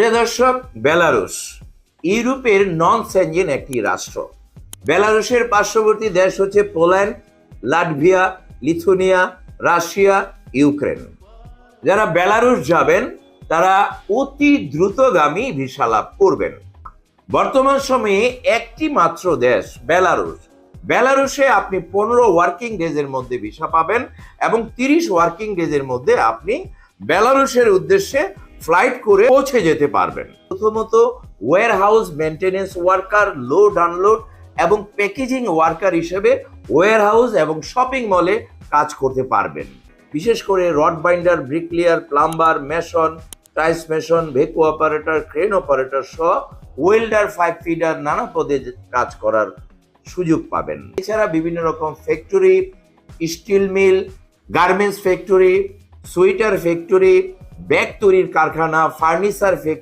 প্রিয় দর্শক, বেলারুশ ইউরোপের নন সেঞ্জিন একটি রাষ্ট্র। বেলারুশের পার্শ্ববর্তী দেশ হচ্ছে Poland, Latvia, Lithuania, Russia, Ukraine. যারা বেলারুশ যাবেন, তারা অতি দ্রুতগামী ভিসা লাভ করবেন। বর্তমান সময়ে একটি মাত্র দেশ, বেলারুশ। বেলারুশে আপনি পনেরো ওয়ার্কিং ডেজের মধ্যে ভিসা পাবেন এবং তিরিশ ওয়ার্কিং ডেজের মধ্যে আপনি বেলারুশের উদ্দেশ্যে ফ্লাইট করে পৌঁছে যেতে পারবেন। প্রথমত warehouse maintenance worker load unload এবং প্যাকেজিং ওয়ার্কার হিসেবে ওয়্যার হাউস এবং শপিং মলে কাজ করতে পারবেন। বিশেষ করে rod binder bricklayer plumber mason tiles mason ভেকু operator crane operator সহ ওয়েল্ডার ফাইভ ফিডার নানা পদে কাজ করার সুযোগ পাবেন। এছাড়া বিভিন্ন রকম factory steel mill garments factory sweater factory bag তৈরির কারখানা ফার্নিচার ফ্যাক্টরি